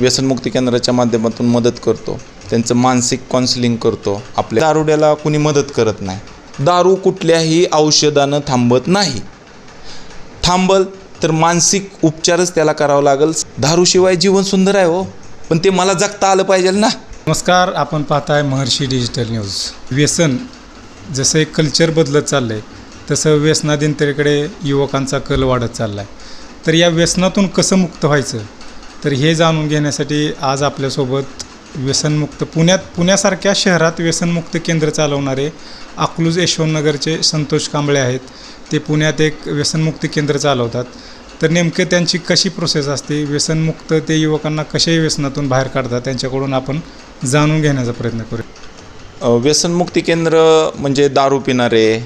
व्यसनमुक्ती केंद्राच्या माध्यमातून मदत करतो. त्यांचं मानसिक काउन्सिलिंग करतो. आपल्या दारुड्याला कुणी मदत करत नाही. दारू कुठल्याही औषधानं थांबत नाही. थांबल तर मानसिक उपचारच त्याला करावं लागेल. दारूशिवाय जीवन सुंदर आहे हो. पण ते मला जगता आलं पाहिजे ना. नमस्कार आपण पाहताय महर्षी डिजिटल न्यूज व्यसन जसं एक कल्चर बदलत चाललं आहे तसं व्यसनाधीनतेकडे युवकांचा कल वाढत चालला आहे तर या व्यसनातून कसं मुक्त व्हायचं? तर हे जाणून घेण्यासाठी आज आपल्यासोबत व्यसनमुक्त पुण्यात पुण्यासारख्या शहरात व्यसनमुक्त केंद्र चालवणारे अकलूज यशवंतनगरचे संतोष कांबळे आहेत. ते पुण्यात एक व्यसनमुक्ती केंद्र चालवतात. तर नेमकं त्यांची कशी प्रोसेस असते? व्यसनमुक्त ते युवकांना कशाही व्यसनातून बाहेर काढतात? त्यांच्याकडून आपण जाणून घेण्याचा प्रयत्न करू व्यसनमुक्ती केंद्र म्हणजे दारू पिणारे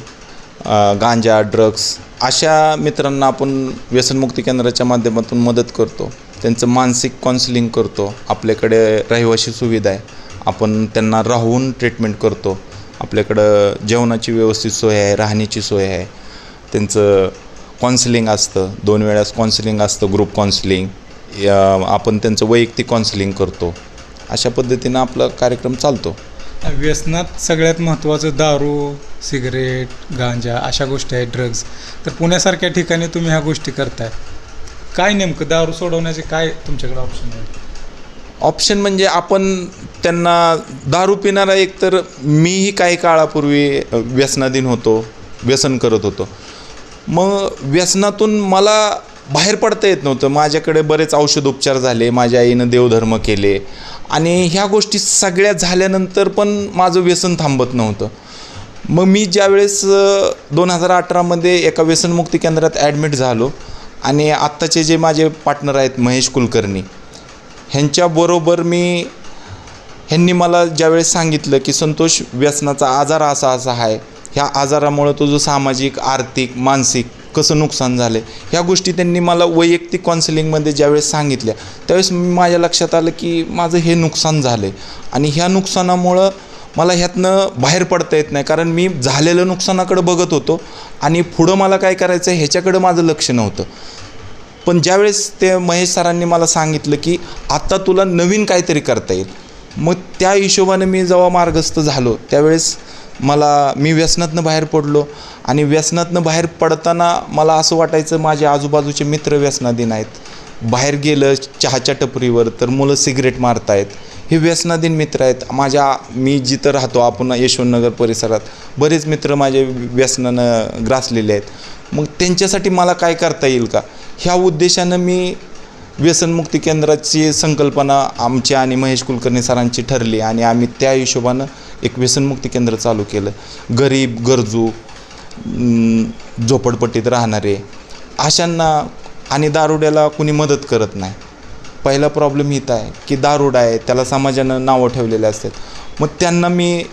गांजा ड्रग्स अशा मित्रांना आपण व्यसनमुक्ती केंद्राच्या माध्यमातून मदत करतो. त्यांचं मानसिक काउन्सिलिंग करतो. आपल्याकडे रहिवाशी सुविधा आहे. आपण त्यांना राहून ट्रीटमेंट करतो. आपल्याकडं जेवणाची व्यवस्थित सोय आहे राहण्याची सोय आहे. त्यांचं काउन्सिलिंग असतं. दोन वेळास काउन्सिलिंग असतं ग्रुप काउन्सिलिंग आपण त्यांचं वैयक्तिक काउन्सिलिंग करतो. अशा पद्धतीनं आपला कार्यक्रम चालतो. व्यसनात सगळ्यात महत्त्वाचं दारू सिगरेट गांजा अशा गोष्टी आहेत ड्रग्ज तर पुण्यासारख्या ठिकाणी तुम्ही ह्या गोष्टी करताय. काय नेमकं दारू सोडवण्याचे काय तुमच्याकडे ऑप्शन आहे ऑप्शन म्हणजे आपण त्यांना दारू पिणारा एक तर मीही काही काळापूर्वी व्यसनाधीन होतो व्यसन करत होतो. मग व्यसनातून मला बाहेर पडता येत नव्हतं. माझ्याकडे बरेच औषधोपचार झाले माझ्या आईनं देवधर्म केले आणि ह्या गोष्टी सगळ्या झाल्यानंतर पण माझं व्यसन थांबत नव्हतं. मग मी ज्यावेळेस दोन हजार अठरामध्ये एका व्यसनमुक्ती केंद्रात ॲडमिट झालो आणि आत्ताचे जे माझे पार्टनर आहेत महेश कुलकर्णी ह्यांच्याबरोबर मी ह्यांनी मला ज्यावेळेस सांगितलं की संतोष व्यसनाचा आजार असा असा आहे ह्या आजारामुळं तुझं सामाजिक आर्थिक मानसिक कसं नुकसान झालं आहे ह्या गोष्टी त्यांनी मला वैयक्तिक काउन्सिलिंगमध्ये ज्यावेळेस सांगितल्या त्यावेळेस माझ्या लक्षात आलं की माझं हे नुकसान झालं आहे आणि ह्या नुकसानामुळं मला ह्यातनं बाहेर पडता येत नाही. कारण मी झालेलं नुकसानाकडं बघत होतो आणि पुढं मला काय करायचं आहे ह्याच्याकडं माझं लक्ष नव्हतं. पण ज्यावेळेस ते महेश सरांनी मला सांगितलं की आत्ता तुला नवीन काहीतरी करता येईल. मग त्या हिशोबाने मी जेव्हा मार्गस्थ झालो त्यावेळेस मला मी व्यसनातनं बाहेर पडलो आणि व्यसनातनं बाहेर पडताना मला असं वाटायचं माझे आजूबाजूचे मित्र व्यसनाधीन आहेत. बाहेर गेलं चहाच्या टपरीवर तर मुलं सिगरेट मारतायत. हे व्यसनाधीन मित्र आहेत. माझ्या मी जिथं राहतो आपण यशवंतनगर परिसरात बरेच मित्र माझे व्यसनानं ग्रासलेले आहेत. मग त्यांच्यासाठी मला काय करता येईल का? ह्या उद्देशानं मी व्यसनमुक्ती केंद्राची संकल्पना आमची आणि महेश कुलकर्णी सरांची ठरली आणि आम्ही त्या हिशोबानं एक व्यसनमुक्ती केंद्र चालू केलं. गरीब गरजू झोपडपट्टीत राहणारे अशांना आणि दारुड्याला कुणी मदत करत नाही. पहिला प्रॉब्लेम हित आहे की दारुड आहे त्याला समाजानं नावं ठेवलेले असतात. मग त्यांना मी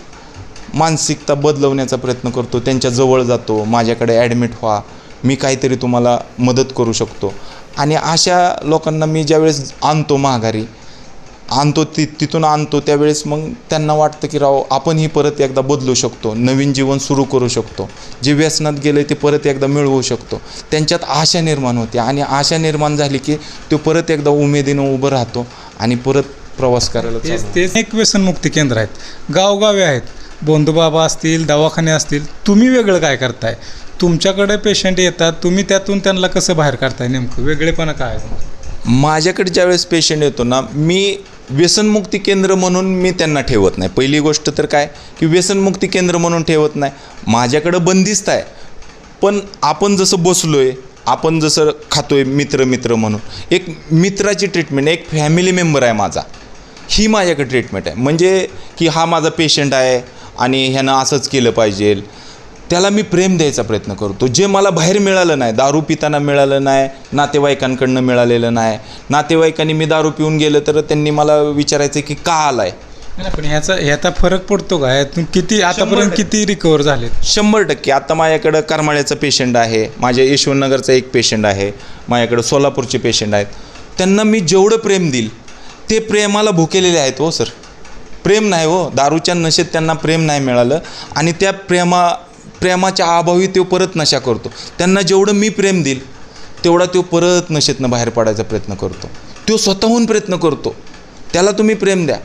मानसिकता बदलवण्याचा प्रयत्न करतो त्यांच्या जवळ जातो माझ्याकडे ॲडमिट व्हा मी काहीतरी तुम्हाला मदत करू शकतो. आणि अशा लोकांना मी ज्यावेळेस आणतो माघारी आणतो ति तिथून आणतो त्यावेळेस मग त्यांना वाटतं की राव आपणही परत एकदा बदलू शकतो नवीन जीवन सुरू करू शकतो. जे व्यसनात गेलं ते परत एकदा मिळवू शकतो. त्यांच्यात आशा निर्माण होते आणि आशा निर्माण झाली की तो परत एकदा उमेदीनं उभं राहतो आणि परत प्रवास करायला तेच तेच एक व्यसनमुक्ती केंद्र आहेत. गावगावे आहेत. बोंधूबाबा असतील दवाखाने असतील तुम्ही वेगळं काय करताय? तुमच्याकडे पेशंट येतात तुम्ही त्यातून त्यांना कसं बाहेर काढताय नेमकं? वेगळेपणा काय माझ्याकडे ज्यावेळेस पेशंट येतो ना मी व्यसनमुक्ती केंद्र म्हणून मी त्यांना ठेवत नाही. पहिली गोष्ट तर काय? की व्यसनमुक्ती केंद्र म्हणून ठेवत नाही. माझ्याकडं बंदिस्त आहे. पण आपण जसं बसलो आहे आपण जसं खातोय मित्र मित्र म्हणून एक मित्राची ट्रीटमेंट एक फॅमिली मेंबर आहे माझा. ही माझ्याकडे ट्रीटमेंट आहे. म्हणजे की हा माझा पेशंट आहे आणि ह्यानं असंच केलं पाहिजे. त्याला मी प्रेम द्यायचा प्रयत्न करतो. जे मला बाहेर मिळालं नाही दारू पिताना मिळालं नाही नातेवाईकांकडनं मिळालेलं नाही नातेवाईकांनी मी दारू पिऊन गेलं तर त्यांनी मला विचारायचं की का आलाय? पण ह्याचा ह्याचा फरक पडतो का? यातून किती आतापर्यंत. किती रिकवर झालेत? शंभर टक्के. आता माझ्याकडं करमाळ्याचं पेशंट आहे. माझ्या यशवंतनगरचा एक पेशंट आहे. माझ्याकडं सोलापूरचे पेशंट आहेत. त्यांना मी जेवढं प्रेम देईल ते प्रेमाला भुकेलेले आहेत हो सर. प्रेम नाही हो. दारूच्या नशेत त्यांना प्रेम नाही मिळालं. आणि त्या प्रेमा प्रेमाच्या अभावी तो परत नशा करतो. त्यांना जेवढं मी प्रेम देईल तेवढा तो परत नशेतनं बाहेर पडायचा प्रयत्न करतो. तो स्वतःहून प्रयत्न करतो. त्याला तुम्ही प्रेम द्या.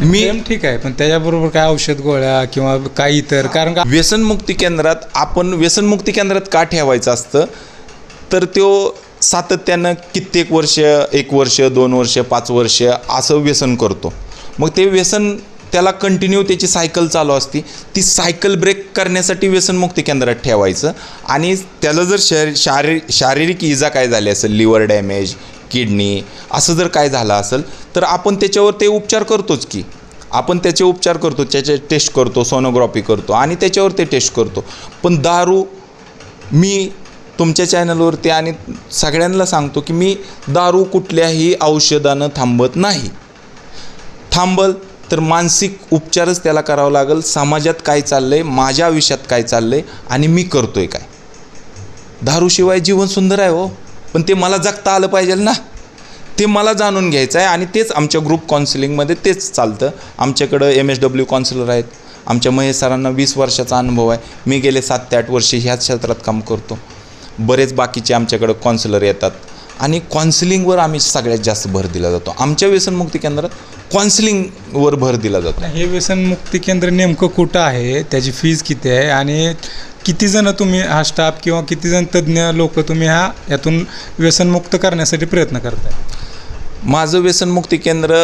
मी प्रेम ठीक आहे पण त्याच्याबरोबर काय औषध गोळ्या किंवा काही इतर? कारण का व्यसनमुक्ती केंद्रात आपण व्यसनमुक्ती केंद्रात का ठेवायचं असतं? तर तो सातत्यानं कित्येक वर्ष एक वर्ष दोन वर्ष पाच वर्ष असं व्यसन करतो. मग ते व्यसन त्याला कंटिन्यू त्याची सायकल चालू असती. ती सायकल ब्रेक करण्यासाठी व्यसनमुक्ती केंद्रात ठेवायचं. आणि त्याला जर शर शारी शारीरिक इजा काय झाली असेल लिव्हर डॅमेज किडनी असं जर काय झालं असेल तर आपण त्याच्यावर ते उपचार करतोच की. आपण त्याचे उपचार करतो त्याचे टेस्ट करतो सोनोग्राफी करतो आणि त्याच्यावर ते टेस्ट करतो. पण दारू मी तुमच्या चॅनलवरती आणि सगळ्यांना सांगतो की मी दारू कुठल्याही औषधानं थांबत नाही. थांबल तर मानसिक उपचारच त्याला करावा लागेल. समाजात काय चाललं आहे माझ्या आयुष्यात काय चाललं आहे आणि मी करतो आहे काय? दारूशिवाय जीवन सुंदर आहे हो. पण ते मला जगता आलं पाहिजे ना. ते मला जाणून घ्यायचं आहे आणि तेच आमच्या ग्रुप काउन्सिलिंगमध्ये तेच चालतं. आमच्याकडं एम एस डब्ल्यू काउन्सिलर आहेत. आमच्या महेश सरांना वीस वर्षाचा अनुभव आहे. मी गेले सात ते आठ वर्षे ह्याच क्षेत्रात काम करतो. बरेच बाकीचे आमच्याकडं काउन्सिलर येतात. आणि काउन्सिलिंगवर आम्ही सगळ्यात जास्त भर दिला जातो. आमच्या व्यसनमुक्ती केंद्रात काउन्सिलिंगवर भर दिला जातो. हे व्यसनमुक्ती केंद्र नेमकं कुठं आहे? त्याची फीज किती आहे? आणि किती जण तुम्ही हा स्टाफ किंवा किती जण तज्ज्ञ लोक तुम्ही हा यातून व्यसनमुक्त करण्यासाठी प्रयत्न करताय? माझं व्यसनमुक्ती केंद्र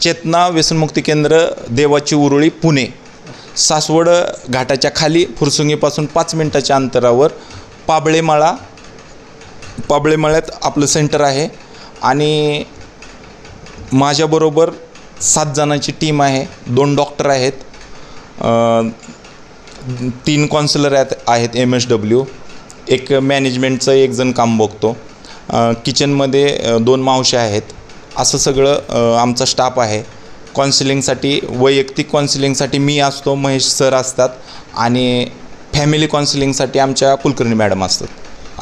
चेतना व्यसनमुक्ती केंद्र देवाची उरुळी पुणे. सासवड घाटाच्या खाली फुरसुंगीपासून पाच मिनटाच्या अंतरावर पाबळेमाळा पाबळेमळ्यात आपलं सेंटर आहे. आणि माझ्याबरोबर सात जणांची टीम आहे. दोन डॉक्टर आहेत. तीन कॉन्सलर आहेत आहेत एम एस डब्ल्यू एक मॅनेजमेंटचं एक जण काम बघतो. किचनमध्ये दोन मावशे आहेत. असं सगळं आमचा स्टाफ आहे. कॉन्सिलिंगसाठी वैयक्तिक कॉन्सिलिंगसाठी मी असतो महेश सर असतात. आणि फॅमिली कॉन्सिलिंगसाठी आमच्या कुलकर्णी मॅडम असतात.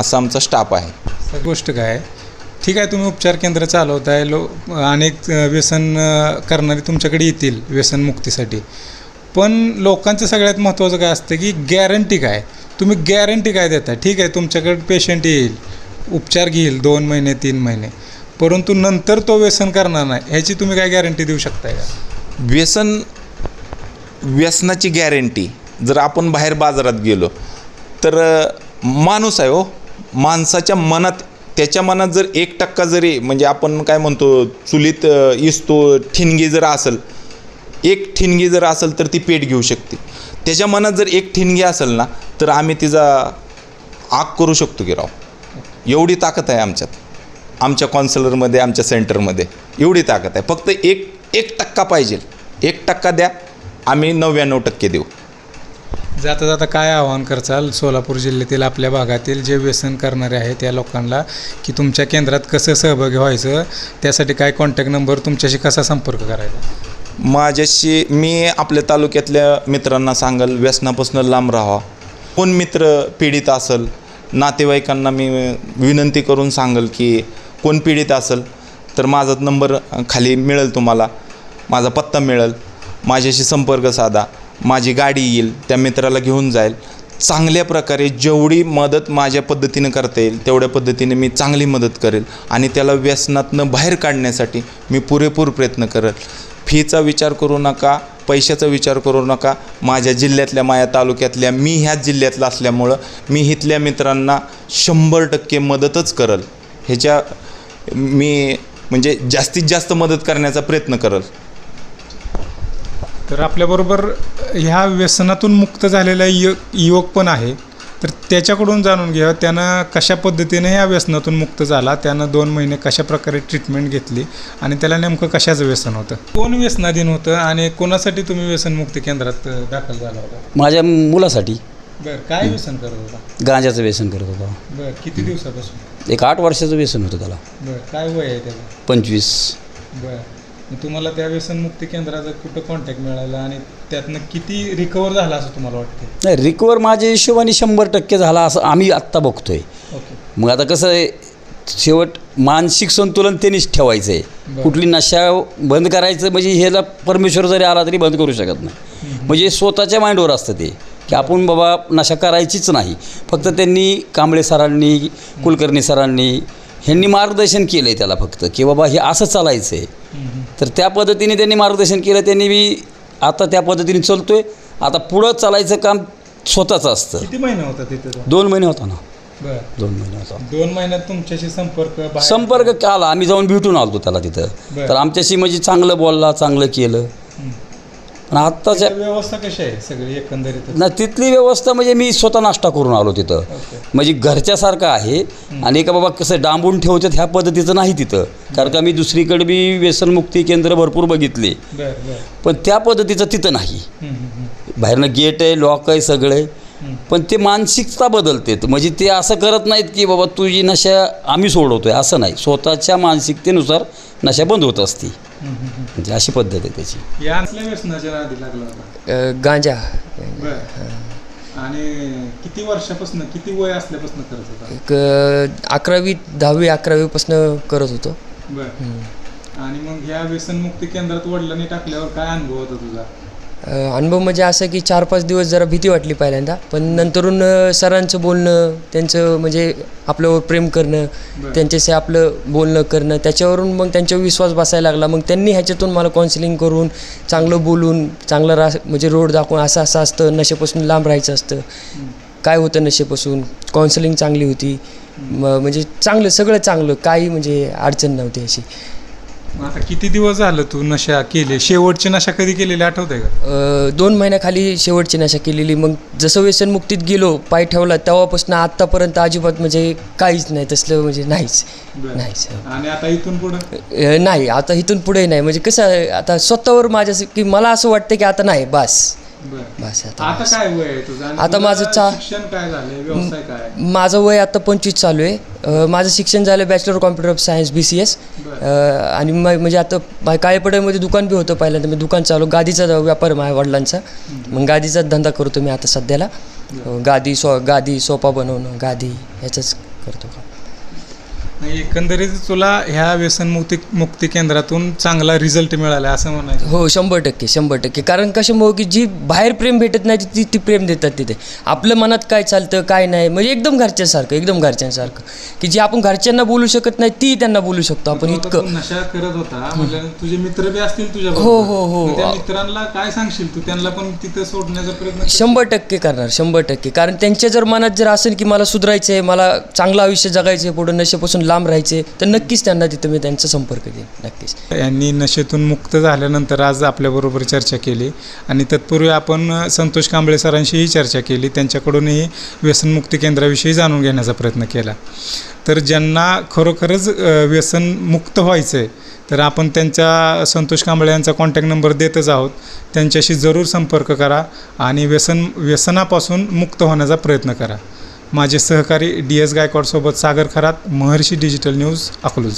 असं आमचा स्टाफ आहे. गोष्ट काय? ठीक आहे तुम्ही उपचार केंद्र चालवताय लो अनेक व्यसन करणारे तुमच्याकडे येतील व्यसनमुक्तीसाठी पण लोकांचं सगळ्यात महत्त्वाचं काय असतं की गॅरंटी काय? तुम्ही गॅरंटी काय देता ठीक आहे तुमच्याकडे पेशंट येईल उपचार घेईल दोन महिने तीन महिने. परंतु नंतर तो व्यसन करणार नाही ह्याची तुम्ही काय गॅरंटी देऊ शकताय का? व्यसन व्यसनाची गॅरंटी जर आपण बाहेर बाजारात गेलो तर माणूस आहे हो. माणसाच्या मनात त्याच्या मनात जर एक टक्का जरी म्हणजे आपण काय म्हणतो चुलीत इसतो ठिणगी जर असेल एक ठिणगी जर असेल तर ती पेट घेऊ शकते. त्याच्या मनात जर एक ठिणगी असेल ना तर आम्ही तिचा आग करू शकतो की राव. एवढी ताकद आहे आमच्यात. आमच्या कॉन्सलरमध्ये आमच्या सेंटरमध्ये एवढी ताकद आहे. फक्त एक एक टक्का पाहिजे. एक टक्का द्या आम्ही नव्याण्णव टक्के देऊ. जाता जाता काय आवाहन करचाल सोलापूर जिल्ह्यातील आपल्या भागातील जे व्यसन करणारे आहेत त्या लोकांना की तुमच्या केंद्रात कसं सहभागी व्हायचं? त्यासाठी काय कॉन्टॅक्ट नंबर तुमच्याशी कसा संपर्क करायचा? माझ्याशी मी आपल्या तालुक्यातल्या मित्रांना सांगेल व्यसनापासून लांब राहा. कोण मित्र पीडित असेल नातेवाईकांना मी विनंती करून सांगल की कोण पीडित असेल तर माझा नंबर खाली मिळेल तुम्हाला. माझा पत्ता मिळेल. माझ्याशी संपर्क साधा. माझी गाडी येईल त्या मित्राला घेऊन जाईल. चांगल्या प्रकारे जेवढी मदत माझ्या पद्धतीनं करता येईल तेवढ्या पद्धतीने मी चांगली मदत करेल आणि त्याला व्यसनातनं बाहेर काढण्यासाठी मी पुरेपूर प्रयत्न करेल. फीचा विचार करू नका पैशाचा विचार करू नका. माझ्या जिल्ह्यातल्या माझ्या तालुक्यातल्या मी ह्याच जिल्ह्यातला असल्यामुळं मी इथल्या मित्रांना शंभर टक्के मदतच करल. ह्याच्या मी म्हणजे जास्तीत जास्त मदत करण्याचा प्रयत्न करल. तर आपल्याबरोबर ह्या व्यसनातून मुक्त झालेला यु युवक पण आहे. तर त्याच्याकडून जाणून घ्या त्यानं कशा पद्धतीने ह्या व्यसनातून मुक्त झाला त्यानं दोन महिने कशा प्रकारे ट्रीटमेंट घेतली आणि त्याला नेमकं कशाचं व्यसन होतं? कोण व्यसनाधीन होतं आणि कोणासाठी तुम्ही व्यसनमुक्ती केंद्रात दाखल झाला होता? माझ्या मुलासाठी. बरं काय व्यसन करत होता? गांजाचं व्यसन करत होता. बरं किती दिवसापासून? एक आठ वर्षाचं व्यसन होतं त्याला. बरं काय वय आहे त्याचं? पंचवीस. बरं. तुम्हाला त्या व्यसनमुक्ती केंद्राचा कुठं कॉन्टॅक्ट मिळाला आणि त्यातनं किती रिकवर झाला असं तुम्हाला वाटतं नाही रिकवर माझ्या हिशोबाने शंभर टक्के झाला असं आम्ही आत्ता बघतोय. ओके. मग आता कसं आहे शेवट मानसिक संतुलन त्यांनीच ठेवायचं आहे. कुठली नशा बंद करायचं म्हणजे ह्याला परमेश्वर जरी आला तरी बंद करू शकत नाही. म्हणजे स्वतःच्या माइंडवर असतं ते की आपण बाबा नशा करायचीच नाही. फक्त त्यांनी कांबळे सरांनी कुलकर्णी सरांनी ह्यांनी मार्गदर्शन केलं आहे त्याला फक्त की बाबा हे असं चालायचं आहे तर त्या पद्धतीने त्यांनी मार्गदर्शन केलं. त्यांनी मी आता त्या पद्धतीने चालतोय. आता पुढं चालायचं काम स्वतःचं असतं. किती महिने होता तिथे तो? दोन महिने होता ना. बरं. दोन महिने होता. दोन महिन्यात तुमच्याशी संपर्क बाहेर- संपर्क केला आम्ही जाऊन भेटून आलतो त्याला तिथं. बरं. तर आमच्याशी म्हणजे चांगलं बोलला चांगलं केलं. हं. पण आत्ताच्या व्यवस्था कशी आहे सगळी एकंदरीत ना तिथली व्यवस्था म्हणजे मी स्वतः नाश्ता करून आलो तिथं. म्हणजे घरच्यासारखं आहे आणि एका बाबा कसं डांबून ठेवतात ह्या पद्धतीचं नाही तिथं. कारण का मी दुसरीकडे बी व्यसनमुक्ती केंद्र भरपूर बघितले. पण त्या पद्धतीचं तिथं नाही. बाहेरनं गेट आहे लॉक आहे सगळे. हं. पण ते मानसिकता बदलते म्हणजे ते असं करत नाहीत की बाबा तुझी नशा आम्ही सोडवतोय असं नाही. स्वतःच्या मानसिकतेनुसार नशा बंद होत असती. म्हणजे अशी पद्धत आहे त्याची. अ, गांजा. आणि किती वर्षापासून किती वय असल्यापासून करत होता? एक अ, अकरावी दहावी अकरावीपासून करत होतो. बरं. आणि मग ह्या व्यसनमुक्ती केंद्रात वडिलांनी टाकल्यावर काय अनुभव होता तुझा? अनुभव म्हणजे असं की चार पाच दिवस जरा भीती वाटली पहिल्यांदा पण नंतरून सरांचं बोलणं त्यांचं म्हणजे आपल्यावर प्रेम करणं. त्यांच्याशी आपलं बोलणं करणं त्याच्यावरून मग त्यांच्यावर विश्वास बसायला लागला. मग त्यांनी ह्याच्यातून मला काउन्सिलिंग करून चांगलं बोलून चांगलं रा म्हणजे रोड दाखवून असं असं असतं नशेपासून लांब राहायचं असतं. काय होतं नशेपासून? काउन्सिलिंग चांगली होती. म म्हणजे चांगलं सगळं चांगलं काही म्हणजे अडचण नव्हती अशी. मग आता किती दिवस झालं तू नशा केली? शेवटची नशा कधी केलेली? आठवते का? अ, दोन महिन्याखाली शेवटची नशा केलेली. मग जसं व्यसनमुक्तीत गेलो पाय ठेवला तेव्हापासून आत्तापर्यंत अजिबात म्हणजे काहीच नाही. तसलं म्हणजे नाहीच. बरं. नाहीच आणि आता इथून पुढं? अ, नाही. आता इथून पुढे नाही. म्हणजे कसं आहे, आता स्वतःवर माझ्या की मला असं वाटतं की आता नाही. बस. बस आता काय वय आहे तुझं? आणि आता माझं चा- शिक्षण काय व्यवसाय काय? माझं वय आता पंचवीस चालू आहे. माझं शिक्षण झालं bachelor computer of science B C S आणि म- म्हणजे आता काळेपड्यामध्ये दुकान बी होतं पहिल्यांदा. मी दुकान चालू गादीचा व्यापार माझ्या वडिलांचा. मग गादीचाच धंदा करतो मी आता सध्याला. गादी सो गादी सोफा बनवणं गादी ह्याचंच करतो. का एकंदरीत तुला ह्या व्यसनमुक्ती मुक्ती केंद्रातून चांगला रिझल्ट मिळाला असं म्हणायचं. हो शंभर टक्के शंभर टक्के. कारण कशामुळं की जी बाहेर प्रेम भेटत नाही ती ती प्रेम देतात तिथे. आपल्या मनात काय चालतं काय नाही म्हणजे एकदम घरच्यांसारखं एकदम घरच्यांसारखं. की जे आपण घरच्यांना बोलू शकत नाही ती त्यांना बोलू शकतो आपण इतकं. नशा करत होता म्हणजे तुझे मित्र बी असतील तुझ्या हो, हो, हो. त्या मित्रांना काय सांगशील तू? त्यांना पण तिथं सोडण्याचा प्रयत्न. शंभर टक्के करणार शंभर टक्के. कारण त्यांच्या जर मनात जर असेल की मला सुधारायचं आहे मला चांगलं आयुष्य जगायचं आहे पुढं नशेपासून लांब राहायचे तर नक्कीच त्यांना तिथं मी त्यांचा संपर्क देईन नक्कीच. यांनी नशेतून मुक्त झाल्यानंतर आज आपल्याबरोबर चर्चा केली आणि तत्पूर्वी आपण संतोष कांबळे सरांशीही चर्चा केली. त्यांच्याकडूनही व्यसनमुक्ती केंद्राविषयी जाणून घेण्याचा प्रयत्न केला. तर ज्यांना खरोखरच व्यसनमुक्त व्हायचं आहे तर आपण त्यांच्या संतोष कांबळे यांचा कॉन्टॅक्ट नंबर देतच आहोत. त्यांच्याशी जरूर संपर्क करा आणि व्यसन व्यसनापासून मुक्त होण्याचा प्रयत्न करा. माझे सहकारी डी एस गायकवाडसोबत सागर खरात महर्षी डिजिटल न्यूज अकलूज.